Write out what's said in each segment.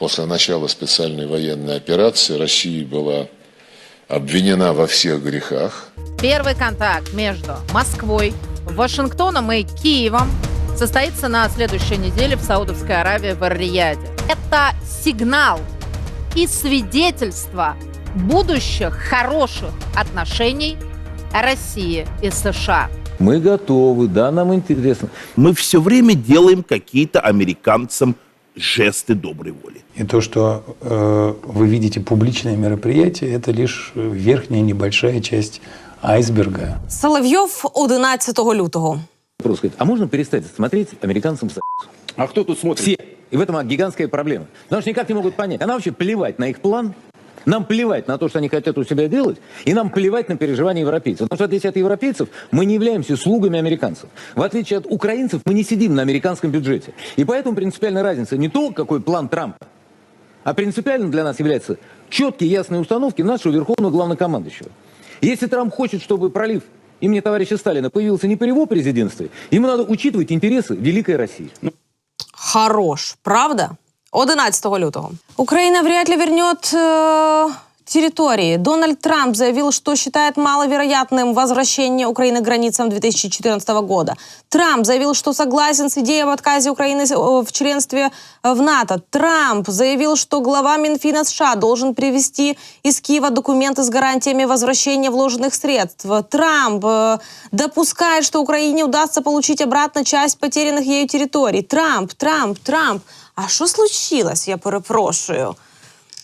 После начала специальной военной операции Россия была обвинена во всех грехах. Первый контакт между Москвой, Вашингтоном и Киевом состоится на следующей неделе в Саудовской Аравии в Эр-Рияде. Это сигнал и свидетельство будущих хороших отношений России и США. Мы готовы, да, нам интересно. Мы все время делаем какие-то американцам жесты доброй воли. И то, что э, вы видите публичное мероприятие, это лишь верхняя небольшая часть айсберга. Соловйов 11 лютого. Просто сказать, а можно перестать смотреть американцам с А кто тут смотрит? Все. И в этом гигантская проблема. Потому что никак не могут понять. А нам вообще плевать на их план, нам плевать на то, что они хотят у себя делать, и нам плевать на переживания европейцев. Потому что в отличие от европейцев, мы не являемся слугами американцев. В отличие от украинцев, мы не сидим на американском бюджете. И поэтому принципиальная разница не то, какой план Трампа, а принципиально для нас является четкие, ясные установки нашего верховного главнокомандующего. Если Трамп хочет, чтобы пролив имени товарища Сталина появился не при его президентстве, ему надо учитывать интересы Великой России. Хорош, правда? 11 лютого. Украина вряд ли вернет э, территории. Дональд Трамп заявил, что считает маловероятным возвращение Украины к границам 2014 года. Трамп заявил, что согласен с идеей об отказе Украины э, в членстве в НАТО. Трамп заявил, что глава Минфина США должен привезти из Киева документы с гарантиями возвращения вложенных средств. Трамп э, допускает, что Украине удастся получить обратно часть потерянных ею территорий. Трамп, Трамп, Трамп. А що случилось, я перепрошую?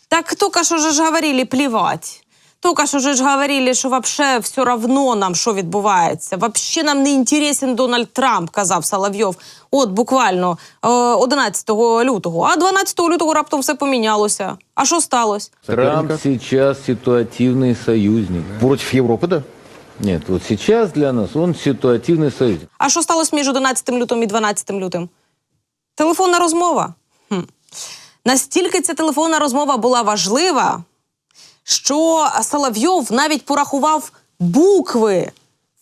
Так только що же ж говорили плівать. Только що же ж говорили, що вообще все равно нам, що відбувається. Вообще нам не інтересен Дональд Трамп, казав Соловйов. От буквально е, 11 лютого. А 12 лютого раптом все помінялося. А що сталося? Трамп сейчас ситуативный союзник. Против Европы, да? Нет, вот сейчас для нас он ситуативный союзник. А що сталося між 11 лютим і 12 лютим? Телефонна розмова. Хм. Настільки ця телефонна розмова була важлива, що Соловйов навіть порахував букви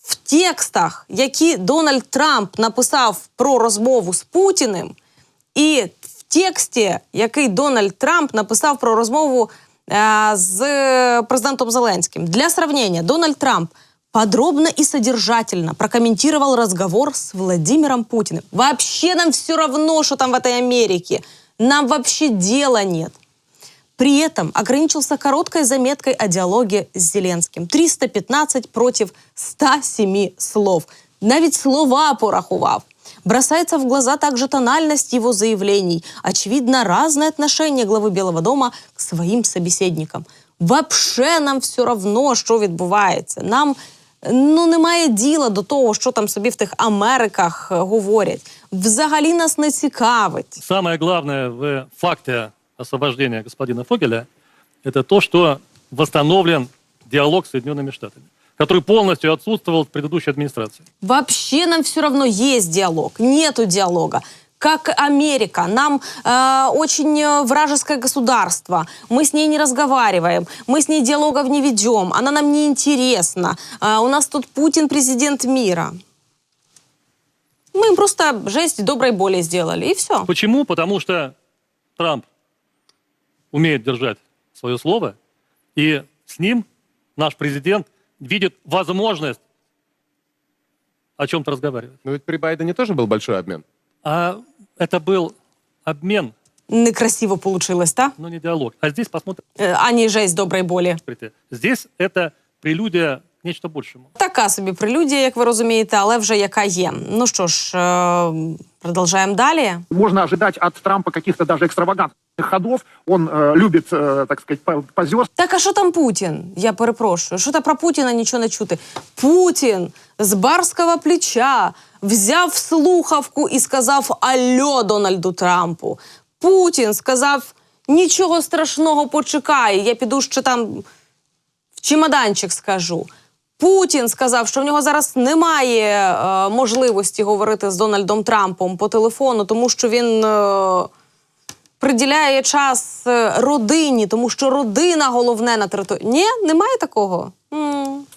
в текстах, які Дональд Трамп написав про розмову з Путіним, і в тексті, який Дональд Трамп написав про розмову е, з президентом Зеленським. Для сравнения, Дональд Трамп подробно и содержательно прокомментировал разговор с Владимиром Путиным. Вообще нам все равно, что там в этой Америке. Нам вообще дела нет. При этом ограничился короткой заметкой о диалоге с Зеленским. 315 против 107 слов. Навіть слова порахував. Бросается в глаза также тональность его заявлений. Очевидно, разное отношение главы Белого дома к своим собеседникам. Вообще нам все равно, що відбувається. Нам ну немає діла до того, що там собі в тих Америках е, говорять. Взагалі нас не цікавить. Самое главное в факте освобождения господина Фогеля – это то, что восстановлен диалог с Соединенными Штатами, который полностью отсутствовал в предыдущей администрации. Вообще нам все равно есть диалог, нету диалога. Как Америка, нам э, очень э, вражеское государство, мы с ней не разговариваем, мы с ней диалогов не ведем, она нам не интересна. Э, у нас тут Путин президент мира. Мы им просто жесть доброй боли сделали, и все. Почему? Потому что Трамп умеет держать свое слово, и с ним наш президент видит возможность о чем-то разговаривать. Но ведь при Байдене тоже был большой обмен. А это был обмен, Некрасиво получилось, да? но не диалог. А здесь посмотрите, Э, а не жесть доброй боли. здесь это прелюдия к нечто большему. Така собі прелюдія, як ви розумієте, але вже яка є. Ну що ж, е, продовжаємо далі. можно ожидать от Трампа каких-то даже экстравагантных ходов. Он э, любит, э, так сказать, по- позерствовать. Так а що там Путін? Я перепрошую. Що та про Путіна нічого не чути? Путін з барського плеча взяв слухавку і сказав Альо Дональду Трампу. Путін сказав: нічого страшного, почекай, я піду ще там в чемоданчик скажу. Путін сказав, що в нього зараз немає е, можливості говорити з Дональдом Трампом по телефону, тому що він е, приділяє час е, родині, тому що родина головне на території. Ні, немає такого.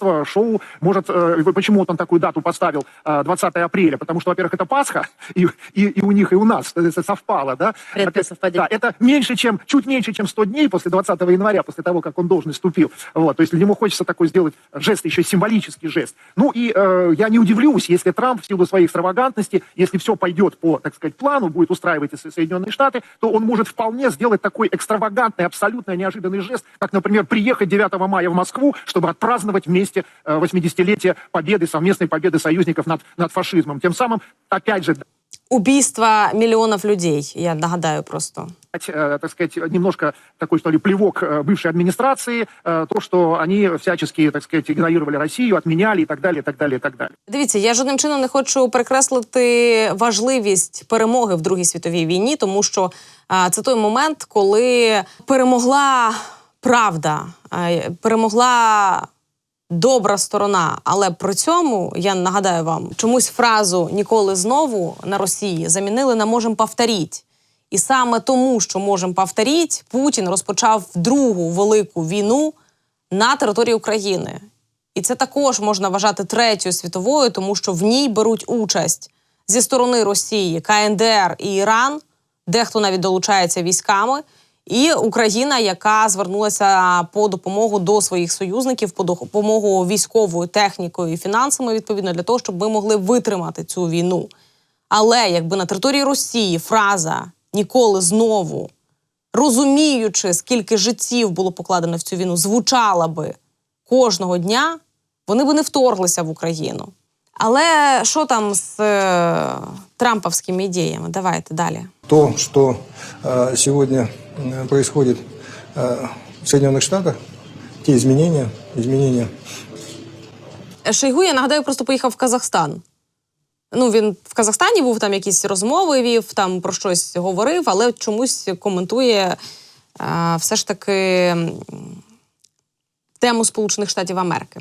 Э, шоу может... э, Почему вот он такую дату поставил, э, 20 апреля? Потому что, во-первых, это Пасха, и, и, и у них, и у нас это совпало, да? Редкое Опять- совпадение. Да, это меньше, чем, чуть меньше, чем 100 дней после 20 января, после того, как он должность вступил. Вот, то есть ему хочется такой сделать жест, еще символический жест. Ну и э, я не удивлюсь, если Трамп в силу своей экстравагантности, если все пойдет по, так сказать, плану, будет устраивать и Со- Соединенные Штаты, то он может вполне сделать такой экстравагантный, абсолютно неожиданный жест, как, например, приехать 9 мая в Москву, чтобы отпраздновать вместе э, 80-летие победы, совместной победы союзников над, над фашизмом. Тем самым, опять же, Убійства мільйонів людей. Я нагадаю просто. дать, э, так сказать, немножко такой, что ли, плевок э, бывшей администрации, э, то, что они всячески, так сказать, игнорировали Россию, отменяли и так далее, и так далее, и так далее. Дивіться, я жодним чином не хочу перекреслити важливість перемоги в Другій світовій війні, тому що а, це той момент, коли перемогла правда, а, перемогла добра сторона. Але при цьому я нагадаю вам, чомусь фразу ніколи знову на Росії замінили на можем повторіть. І саме тому, що можем повторіть, Путін розпочав другу велику війну на території України. І це також можна вважати третьою світовою, тому що в ній беруть участь зі сторони Росії, КНДР і Іран, дехто навіть долучається військами, і Україна, яка звернулася по допомогу до своїх союзників, по допомогу військовою технікою і фінансами, відповідно, для того, щоб ми могли витримати цю війну. Але якби на території Росії фраза ніколи знову, розуміючи, скільки життів було покладено в цю війну, звучала би кожного дня, вони би не вторглися в Україну. Але що там з е, трампівськими ідеями? Давайте далі. То, э, сегодня э, происходит э, в Соединенных Штатах, те изменения, изменения Шойгу, я нагадаю, просто поїхав в Казахстан. Ну, він в Казахстані був там якісь розмови, вів там про щось говорив, але чомусь коментує е, все ж таки тему Сполучених Штатів Америки.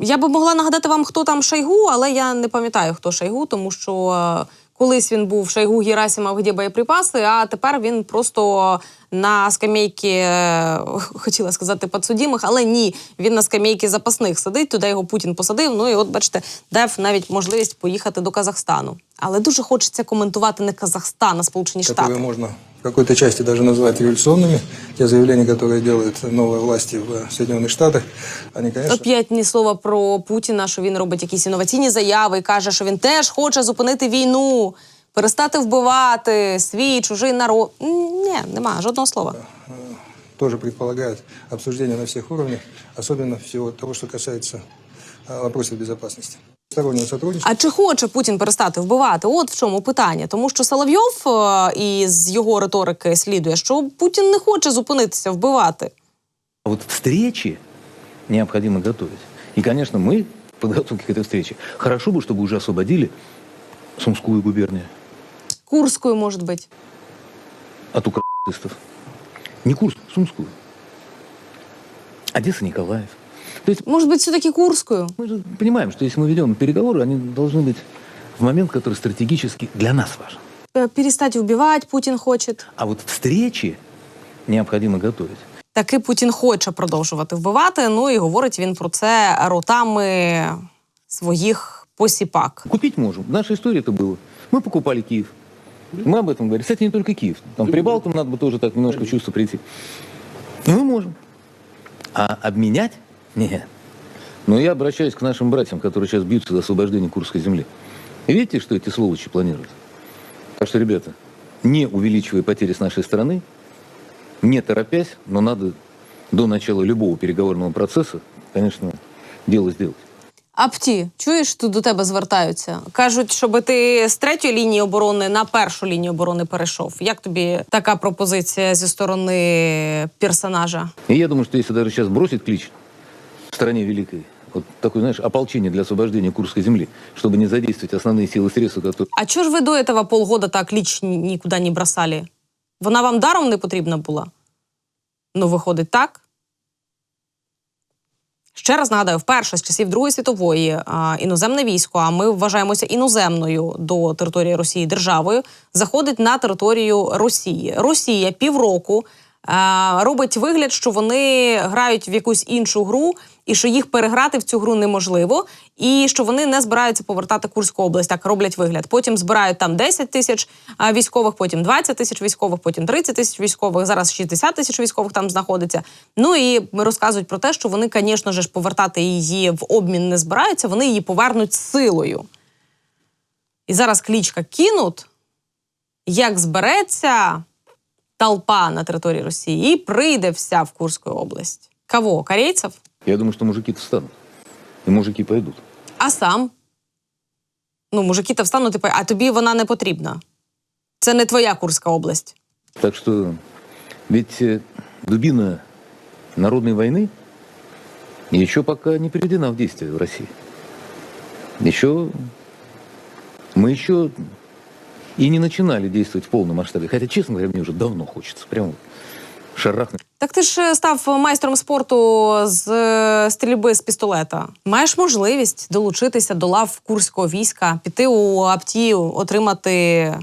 Я би могла нагадати вам, хто там Шойгу, але я не пам'ятаю, хто Шойгу, тому що е, колись він був Шайгу Герасимов, де боєприпаси, а тепер він просто на скамейці, е, хотіла сказати, підсудімих, але ні, він на скамейці запасних сидить, туди його Путін посадив. Ну і от, бачите, дав навіть можливість поїхати до Казахстану. Але дуже хочеться коментувати не Казахстан, а Сполучені Штати. можно в какой-то части даже назвать революционными, те заявления, которые делают новые власти в Соединенных Штатах, они, конечно, Опять ні слова про Путіна, що він робить якісь інноваційні заяви і каже, що він теж хоче зупинити війну, перестати вбивати свій чужий народ. М, Ні, нема жодного слова. тоже предполагают обсуждение на всех уровнях, особенно всего того, что касается э, вопросов безопасности. Стороннего сотрудничества. А чи хоче Путін перестати вбивати? От в чому питання. Тому що Соловйов е, із його риторики слідує, що Путін не хоче зупинитися вбивати. А вот встречи необходимо готовить. И, конечно, мы в подготовке к этой встрече. Хорошо бы, чтобы уже освободили Сумскую губернию Курською, може бути. от украинцев. Не Курск, Сумскую. Одесса, Николаев. То есть Може бути, все-таки Курською. мы же понимаем, что если мы ведем переговоры, они должны быть в момент, который стратегически для нас важен. Е, Перестати вбивати Путін хоче. А вот встречи необходимо готовить. Таки Путін хоче продовжувати вбивати. Ну і говорить він про це ротами своїх посіпак. Купить можем. В нашей истории это было. Мы покупали Киев. Мы об этом говорим. Кстати, не только Киев. Там Прибалтам надо бы тоже так немножко в чувство прийти. Но мы можем. А обменять? Нет. Но я обращаюсь к нашим братьям, которые сейчас бьются за освобождение Курской земли. Видите, что эти сволочи планируют? Так что, ребята, не увеличивая потери с нашей стороны, не торопясь, но надо до начала любого переговорного процесса, конечно, дело сделать. Апті, чуєш, тут до тебе звертаються. Кажуть, щоб ти з третьої лінії оборони на першу лінію оборони перейшов. Як тобі така пропозиція зі сторони персонажа? И я думаю, что если даже сейчас бросить клич в стране великой, вот такое, знаешь, ополчение для освобождения Курской земли, чтобы не задействовать основные силы и средства, которые... А чого ж ви до этого полгода так ліч ні- нікуди не бросали? Вона вам даром не потрібна була? Ну, виходить, так? Ще раз нагадаю, вперше з часів Другої світової а, іноземне військо, а ми вважаємося іноземною до території Росії державою, заходить на територію Росії. Росія півроку е, робить вигляд, що вони грають в якусь іншу гру, і що їх переграти в цю гру неможливо, і що вони не збираються повертати Курську область. Так роблять вигляд. Потім збирають там 10 тисяч е, військових, потім 20 тисяч військових, потім 30 тисяч військових. Зараз 60 тисяч військових там знаходиться. Ну і розказують про те, що вони, звісно ж, повертати її в обмін не збираються. Вони її повернуть силою. І зараз клічка кинуть, як збереться толпа на території Росії і прийде вся в Курську область. Кого? Корейців? Я думаю, что мужики-то встанут. И мужики пойдут. А сам? Ну, мужики та встануть, і пой- а тобі вона не потрібна. Це не твоя Курська область. Так что ведь э, дубина народной войны еще пока не приведена в действие в России. Еще мы еще и не начинали действовать в полном масштабе. Хотя, честно говоря, мне уже давно хочется. Прям шарахнуть. Так ти ж е, став майстром спорту з е, стрільби з пістолета. Маєш можливість долучитися до лав курського війська, піти у Аптію, отримати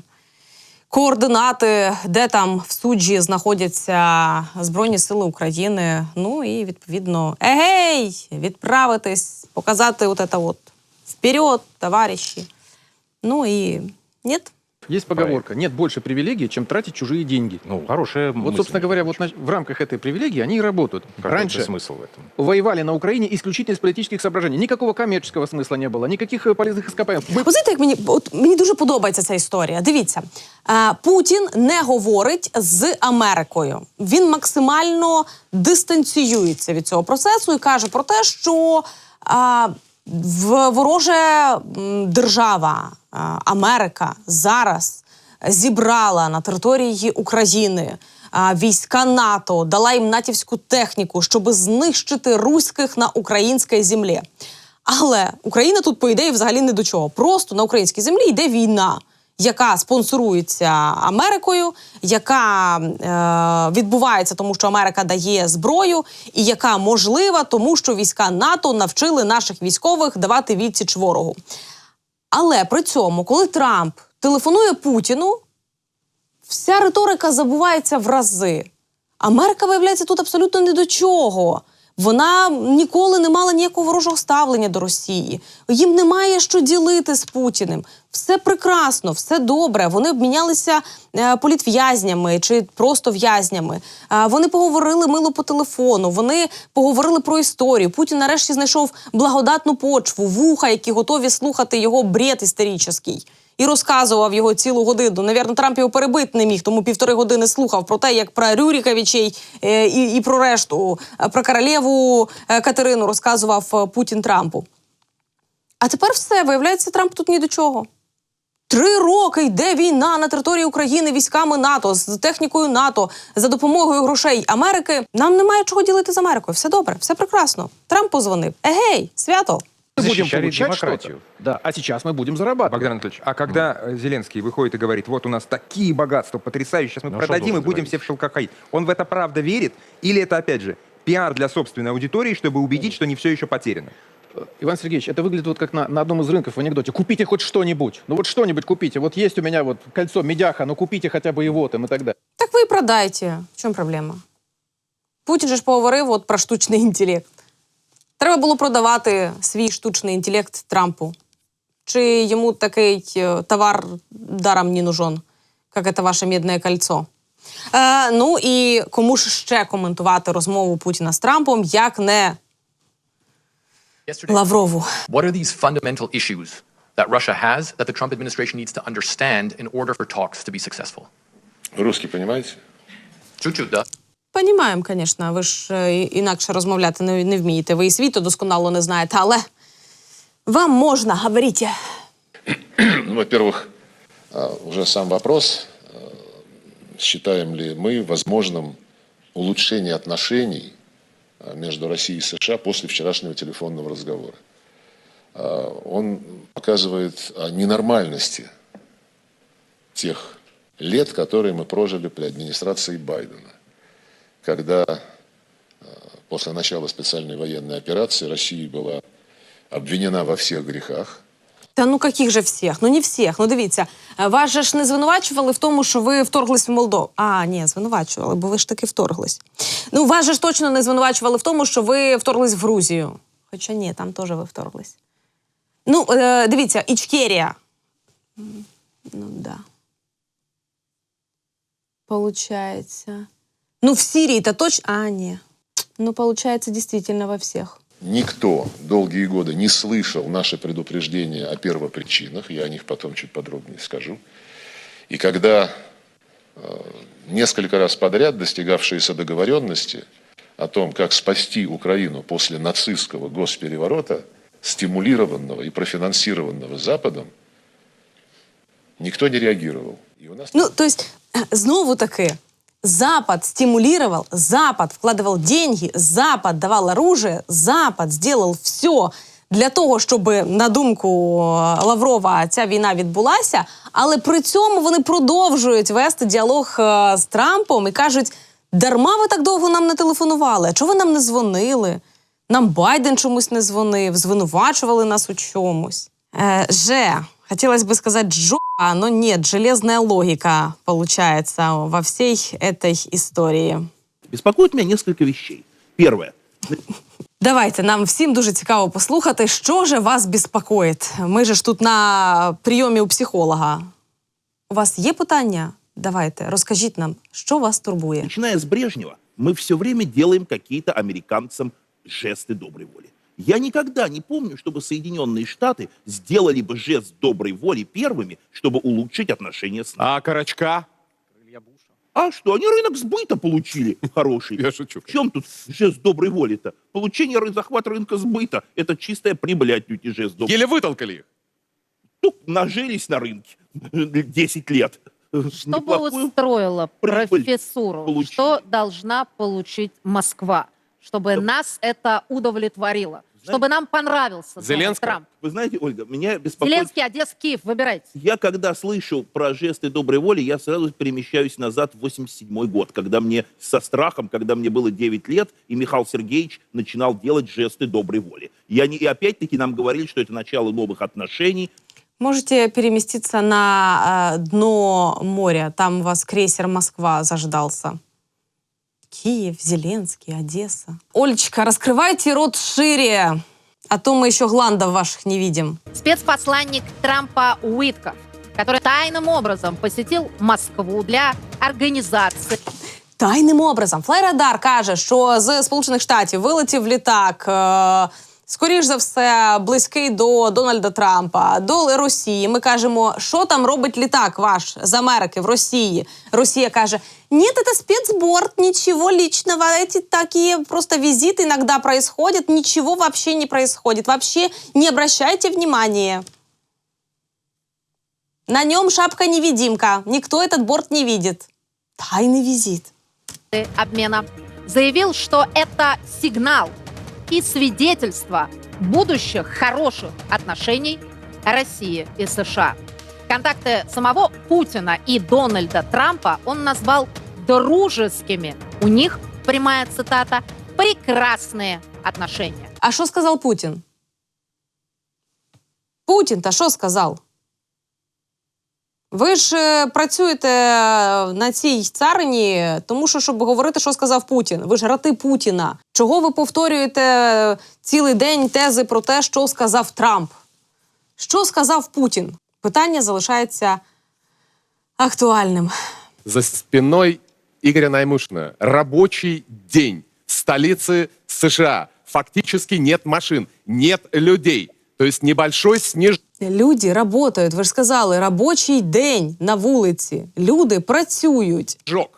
координати, де там в суджі знаходяться Збройні Сили України. Ну і відповідно, егей, відправитись, показати от це от вперед, товариші. Ну і ні. Есть поговорка, нет больше привилегий, чем тратить чужие деньги. Ну, хорошая Вот, собственно говоря, вот на- в рамках этой привилегии они и работают. Раньше смысл в этом? воевали на Украине исключительно из политических соображений. Никакого коммерческого смысла не было, никаких э, полезных ископаемых. Мы Ви знаєте, як мені от мені дуже подобається ця історія. Дивіться, е, Путін не говорить з Америкою. Він максимально дистанціюється від цього процесу і каже про те, що е, в вороже м, держава е, Америка зараз зібрала на території України війська НАТО, дала їм натівську техніку, щоб знищити руських на українській землі. Але Україна тут, по ідеї, взагалі не до чого. Просто на українській землі йде війна, яка спонсорується Америкою, яка е, відбувається, тому що Америка дає зброю, і яка можлива, тому що війська НАТО навчили наших військових давати відсіч ворогу. Але при цьому, коли Трамп телефонує Путіну, вся риторика забувається в рази. Америка, виявляється, тут абсолютно не до чого. Вона ніколи не мала ніякого ворожого ставлення до Росії. Їм немає що ділити з Путіним. Все прекрасно, все добре. Вони обмінялися е, політв'язнями чи просто в'язнями. Е, вони поговорили мило по телефону. Вони поговорили про історію. Путін нарешті знайшов благодатну почву, вуха, які готові слухати його бред історичний. І розказував його цілу годину. Навірно, Трамп його перебити не міг, тому півтори години слухав про те, як про Рюріковичей е, і, і про решту, Е, про королеву е, Катерину розказував Путін Трампу. А тепер все, виявляється, Трамп тут ні до чого. Три роки йде війна на території України військами НАТО з технікою НАТО за допомогою грошей Америки. Нам немає чого ділити з Америкою. Все добре, все прекрасно. Трамп позвонив. Егей, свято. будем Защищали получать демократию. что-то. Да, а сейчас мы будем зарабатывать. Богдан Анатольевич, а когда э, Зеленский выходит и говорит, вот у нас такие богатства потрясающие, сейчас мы Ну, а что продадим и должен будем говорить? все в шелках ходить, он в это правда верит? Или это, опять же, пиар для собственной аудитории, чтобы убедить, что не все еще потеряно? Иван Сергеевич, это выглядит вот как на, на одном из рынков в анекдоте. Купите хоть что-нибудь. Ну вот что-нибудь купите. Вот есть у меня вот кольцо медяха, ну купите хотя бы его там и так далее. Так ви і продайте. В чому проблема? Путін же ж поговорив от про штучний інтелект. Треба було продавати свій штучний інтелект Трампу. Чи йому такий е, товар даром не нужен, як це ваше мідне кольцо? Е, ну і кому ж ще коментувати розмову Путіна з Трампом, як не Лаврову. What are these fundamental issues that Russia has that the Trump administration needs to understand in order for talks to be successful? Русский, понимаете? Чуть-чуть, да Понімаємо, звісно, ви ж е, і- інакше розмовляти не, не вмієте. Ви і світу досконало не знаєте, але вам можна, говоріть. Ну, во-первых, а, уже сам вопрос, а, считаем ли мы возможным улучшение отношений а, между Россией и США после вчерашнего телефонного разговора. А, Он показывает о ненормальности тех лет, которые мы прожили при администрации Байдена, когда а, после начала специальной военной операции Россия была обвинена во всех грехах, Та ну каких же всіх? Ну не всіх. Ну дивіться, е, вас же ж не звинувачували в тому, що ви вторглись в Молдову. А, ні, звинувачували, бо ви ж таки вторглись. Ну, вас же ж точно не звинувачували в тому, що ви вторглись в Грузію. Хоча ні, там теж ви вторглись. Ну, е, дивіться, Ічкерія. М, Ну, да. Получается. Ну, в Сирии-то точно... А, не. Ну, получается, действительно во всех. Никто долгие годы не слышал наши предупреждения о первопричинах, я о них потом чуть подробнее скажу. И когда э, несколько раз подряд достигавшиеся договоренности о том, как спасти Украину после нацистского госпереворота, стимулированного и профинансированного Западом, никто не реагировал. И у нас Ну, то есть, э, знову таки, Запад стимулировал, Запад вкладывал деньги, Запад давал оружие, Запад сделал все для того, щоб, на думку е, Лаврова, ця війна відбулася. Але при цьому вони продовжують вести діалог е, з Трампом і кажуть: дарма ви так довго нам не телефонували, чого ви нам не дзвонили? Нам Байден чомусь не дзвонив, звинувачували нас у чомусь. Е, Же, хотелось бы сказать Джо, но нет, железная логика получается во всей этой истории. Беспокоит меня несколько вещей. Первое. Давайте нам всім дуже цікаво послухати, що же вас безпокоїть. Ми же ж тут на прийомі у психолога. У вас є питання? Давайте, розкажіть нам, що вас турбує. Начиная с Брежнева, мы все время делаем какие-то американцам жесты доброй воли. Я никогда не помню, чтобы Соединенные Штаты сделали бы жест доброй воли первыми, чтобы улучшить отношения с нами. А Карачка? А что, они рынок сбыта получили хороший. Я шучу. В чем тут жест доброй воли-то? Получение захват рынка сбыта – это чистая прибыль, отнюдь не жест доброй Еле вытолкали их. Ну, нажились на рынке 10 лет. Что бы устроило профессуру? получили. Что должна получить Москва? Чтобы нас это удовлетворило. Чтобы нам понравился Зеленского? Трамп. Вы знаете, Ольга, меня беспокоит... Зеленский, Одесса, Киев, выбирайте. Я когда слышу про жесты доброй воли, я сразу перемещаюсь назад в 87 год, когда мне со страхом, когда мне было 9 лет, и Михаил Сергеевич начинал делать жесты доброй воли. Я не, и опять-таки нам говорили, что это начало новых отношений. Можете переместиться на э, дно моря. Там у вас крейсер Москва заждался. Киев, Зеленский, Одесса. Олечка, раскрывайте рот шире, а то мы еще гландов ваших не видим. Спецпосланник Трампа Уитков, который тайным образом посетил Москву для организации Тайним образом. Флайрадар каже, що з Сполучених Штатів вилетів літак. Е- Скоріш за все, близький до Дональда Трампа, до Росії. Ми кажемо, що там робить літак ваш з Америки в Росії. Росія каже: Ні, це спецборд, нічого личного. Эти такі просто візити іноді происходят, нічого вообще не происходит. Вообще не обращайте внимания. На нем шапка-невидимка. Никто этот борт не видит. Тайный визит. обмена, заявил, что это сигнал и свидетельство будущих хороших отношений России и США. Контакты самого Путина и Дональда Трампа он назвал дружескими. У них, прямая цитата, прекрасные отношения. А що сказав Путін? Путін та що сказав? Ви ж е, працюєте на цій царині, тому що, щоб говорити, що сказав Путін. Ви ж рати Путіна. Чого ви повторюєте цілий день тези про те, що сказав Трамп? Що сказав Путін? Питання залишається актуальним. За спиной Игоря Наймышина рабочий день в столице США. Фактически нет машин, нет людей. То есть небольшой снеж... Люди працюють, ви ж сказали, робочий день на вулиці. Люди працюють. Жог.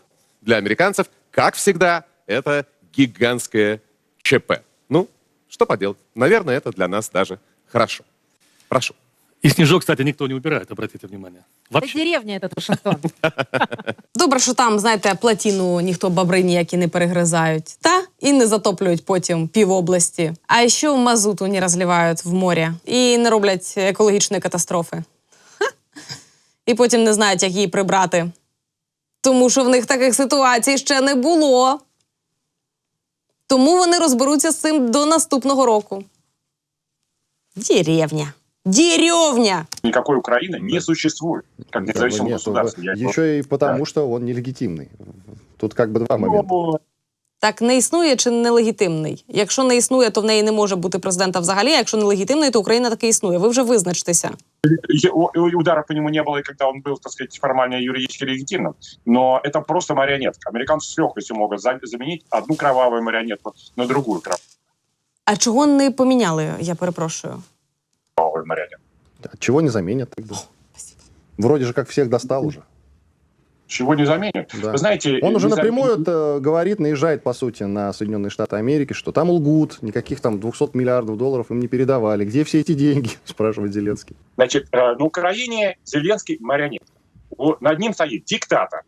Для американцев, как всегда, это гигантское ЧП. Ну, что поделать. Наверное, это для нас даже хорошо. Прошу. И снежок, кстати, никто не убирает, обратите внимание. Это Вообще. деревня этот Вашингтон. Добре, що там, знаєте, платіну ніхто бобри ніякі не перегризають, та і не затоплюють потім пів області. А ще мазуту не розливають в морі і не роблять екологічної катастрофи. Ха. І потім не знають, як її прибрати. Тому що в них таких ситуацій ще не було. Тому вони розберуться з цим до наступного року. Деревня. Деревня! Никакой Украины не существует, как независимого Нет, государства. Я этого- еще и потому, что он нелегитимный. Тут как бы два момента. Ну, Так не існує чи нелегітимний? Якщо не існує, то в неї не може бути президента взагалі. А якщо нелегітимний, то Україна таки існує. Ви вже визначтеся. и- у- и удара по нему не было, и когда он был, так сказать, формально юридически легитимным. Но это просто марионетка. Американцы с легкостью могут за- заменить одну кровавую марионетку на другую А чого не поміняли? Я перепрошую. Кровавую марионетку. Чего не заменят тогда? Вроде же как всех достал уже. Чего не заменят? Да. Вы знаете... Он уже напрямую заменят- это говорит, наезжает, по сути, на Соединенные Штаты Америки, что там лгут, никаких там 200 миллиардов долларов им не передавали. Где все эти деньги, спрашивает Зеленский. Значит, э, на Украине Зеленский марионетка. Вот Над ним стоит диктатор.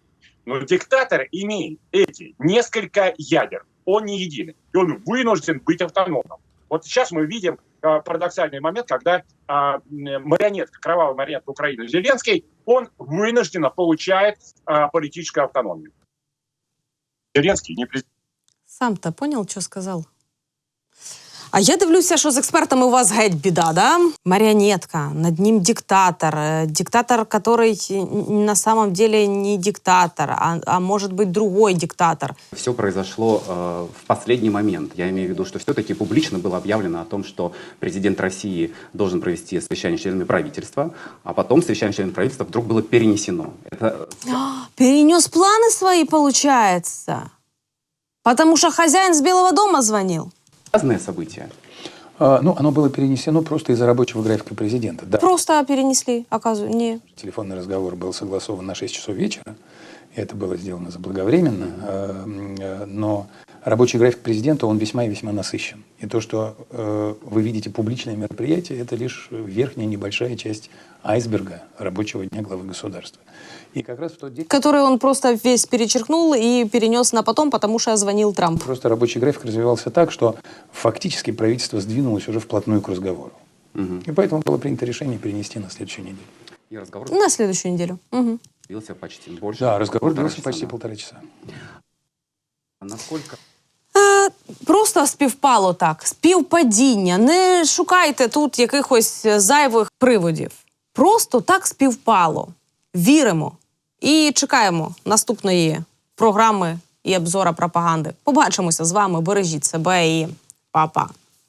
Но диктатор имеет эти несколько ядер. Он не единый. И он вынужден быть автономным. Вот сейчас мы видим э, парадоксальный момент, когда марионетка, кровавая марионетка Украины Зеленский, он вынужденно получает а, политическую автономию. Зеленский не президент. Сам-то поняв, що сказав? А я дивлюся, що з експертами у вас геть біда, да? Маріонетка, над ним диктатор. Э, Диктатор, который н- на самом деле не диктатор, а, а может быть другой диктатор. Все произошло э, в последний момент. Я имею в виду, что все-таки публично было объявлено о том, что президент России должен провести совещание с членами правительства, а потом совещание с членами правительства вдруг было перенесено. Это Перенес планы свои, получается. Потому что хозяин с Белого дома звонил. разные события. А, Ну, оно было перенесено просто из-за рабочего графика президента. Да, Просто перенесли, оказывается. Не. телефонный разговор был согласован на 6 часов вечера, и Это было сделано заблаговременно, э, но рабочий график президента, он весьма и весьма насыщен. И то, что э, вы видите публичное мероприятие, это лишь верхняя небольшая часть айсберга рабочего дня главы государства. И как раз в тот день Который он просто весь перечеркнул и перенес на потом, потому что звонил Трамп. просто рабочий график развивался так, что фактически правительство сдвинулось уже вплотную к разговору. И поэтому было принято решение перенести на следующую неделю. И разговор На следующую неделю. Угу. Длился почти больше. Да, разговор полтора длился часа, почти да. полтора часа. А Насколько Е, Просто співпало так, співпадіння. Не шукайте тут якихось зайвих приводів. Просто так співпало. Віримо і чекаємо наступної програми і обзора пропаганди. Побачимося з вами. Бережіть себе і па-па.